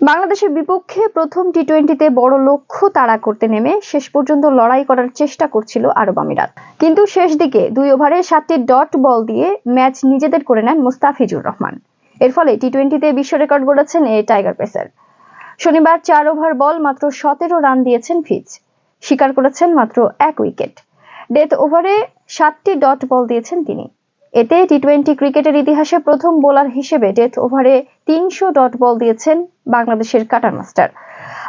বাংলাদেশের বিপক্ষে প্রথম টি টোয়েন্টিতে বড় লক্ষ্য তাড়া করতে নেমে শেষ পর্যন্ত লড়াই করার চেষ্টা করছিল আরব আমিরাত। কিন্তু শেষ দিকে দুই ওভারে সাতটি ডট বল দিয়ে ম্যাচ নিজেদের করে নেন মুস্তাফিজুর রহমান। এর ফলে টি টোয়েন্টিতে বিশ্ব রেকর্ড গড়েছেন এই টাইগার পেসার। শনিবার চার ওভার বল মাত্র সতেরো রান দিয়েছেন ফিজ। স্বীকার করেছেন মাত্র এক উইকেট। ডেথ ওভারে সাতটি ডট বল দিয়েছেন তিনি। এতে টি টোয়েন্টি ক্রিকেটের ইতিহাসে প্রথম বোলার হিসেবে ডেথ ওভারে তিনশো ডট বল দিয়েছেন বাংলাদেশের কাটার মাস্টার।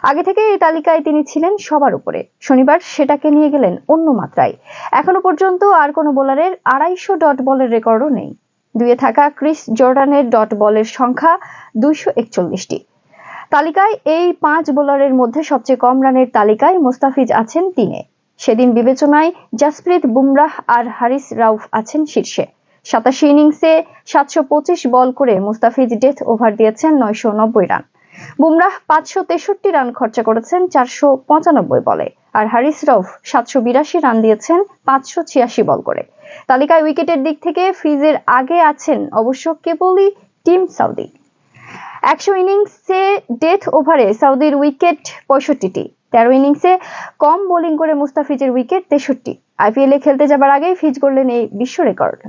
আগে থেকে এই তালিকায় তিনি ছিলেন সবার উপরে। শনিবার সেটাকে নিয়ে গেলেন অন্য মাত্রায়। এখনও পর্যন্ত আর কোনো বোলারের আড়াইশো ডট বলের রেকর্ডও নেই। দুয়ে থাকা ক্রিস জর্ডানের ডট বলের সংখ্যা দুইশো একচল্লিশটি। তালিকায় এই পাঁচ বোলারের মধ্যে সবচেয়ে কম রানের তালিকায় মোস্তাফিজ আছেন তিনে। সেদিন বিবেচনায় জাসপ্রীত বুমরাহ আর হারিস রাউফ আছেন শীর্ষে। সাতাশি ইনিংসে সাতশো পঁচিশ বল করে মুস্তাফিজ ডেথ ওভার দিয়েছেন নয়শো নব্বই রান। বুমরাহ পাঁচশো তেষট্টি রান খরচা করেছেন চারশো পঁচানব্বই বলে। আর হারিস রফ সাতশো বিরাশি রান দিয়েছেন পাঁচশো ছিয়াশি বল করে। তালিকায় উইকেটের দিক থেকে ফিজের আগে আছেন অবশ্য কেবলই টিম সাউদি। একশো ইনিংসে ডেথ ওভারে সাউদির উইকেট পঁয়ষট্টিটি। তেরো ইনিংসে কম বোলিং করে মুস্তাফিজের উইকেট তেষট্টি। আইপিএলে খেলতে যাবার আগেই ফিজ করলেন এই বিশ্ব রেকর্ড।